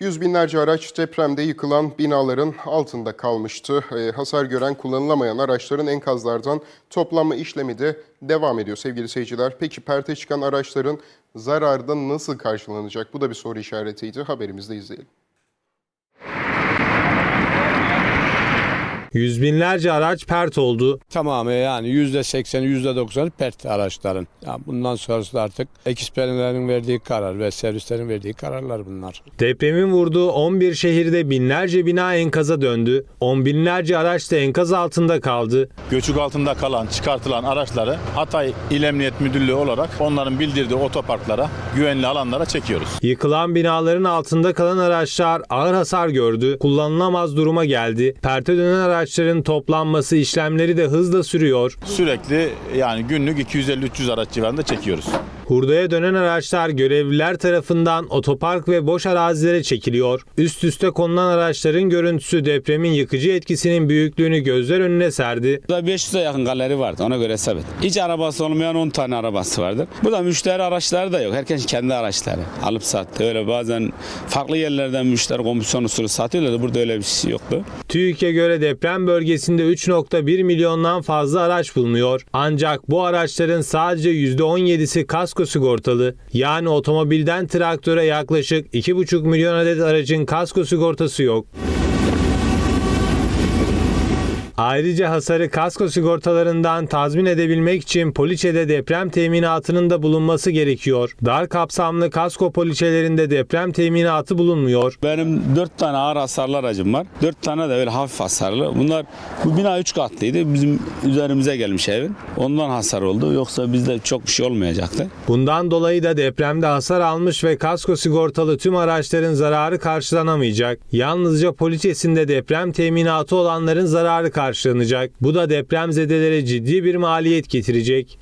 Yüz binlerce araç depremde yıkılan binaların altında kalmıştı. Ee, hasar gören kullanılamayan araçların enkazlardan toplanma işlemi de devam ediyor sevgili seyirciler. Peki perte çıkan araçların zararı da nasıl karşılanacak? Bu da bir soru işaretiydi. Haberimizde izleyelim. Yüz binlerce araç pert oldu. Tamamı yani yüzde sekseni yüzde doksanı pert araçların. Ya bundan sonrası da artık ekspertlerin verdiği karar ve servislerin verdiği kararlar bunlar. Depremin vurduğu 11 şehirde binlerce bina enkaza döndü. On binlerce araç da enkaz altında kaldı. göçük altında kalan, çıkartılan araçları Hatay İl Emniyet Müdürlüğü olarak onların bildirdiği otoparklara, güvenli alanlara çekiyoruz. Yıkılan binaların altında kalan araçlar ağır hasar gördü. Kullanılamaz duruma geldi. Perte dönen araçların toplanması işlemleri de hızla sürüyor. Sürekli yani günlük 250-300 araç civarında çekiyoruz. Hurdaya dönen araçlar görevliler tarafından otopark ve boş arazilere çekiliyor. Üst üste konulan araçların görüntüsü depremin yıkıcı etkisinin büyüklüğünü gözler önüne serdi. Burada 500'e yakın galeri vardı ona göre hesap et. Hiç arabası olmayan 10 tane arabası vardır. Bu da müşteri araçları da yok. Herkes kendi araçları alıp sattı. Öyle bazen farklı yerlerden müşteri komisyon usulü satıyorlar da burada öyle bir şey yoktu. TÜİK'e göre deprem bölgesinde 3.1 milyondan fazla araç bulunuyor. Ancak bu araçların sadece %17'si kasko sigortalı. Yani otomobilden traktöre yaklaşık 2,5 milyon adet aracın kasko sigortası yok. Ayrıca hasarı kasko sigortalarından tazmin edebilmek için poliçede deprem teminatının da bulunması gerekiyor. Dar kapsamlı kasko poliçelerinde deprem teminatı bulunmuyor. Benim 4 tane ağır hasarlı aracım var. 4 tane de öyle hafif hasarlı. Bunlar bu bina 3 katlıydı. Bizim üzerimize gelmiş evin. Ondan hasar oldu. Yoksa bizde çok bir şey olmayacaktı. Bundan dolayı da depremde hasar almış ve kasko sigortalı tüm araçların zararı karşılanamayacak. Yalnızca poliçesinde deprem teminatı olanların zararı karşılanacak. Bu da depremzedelere ciddi bir maliyet getirecek.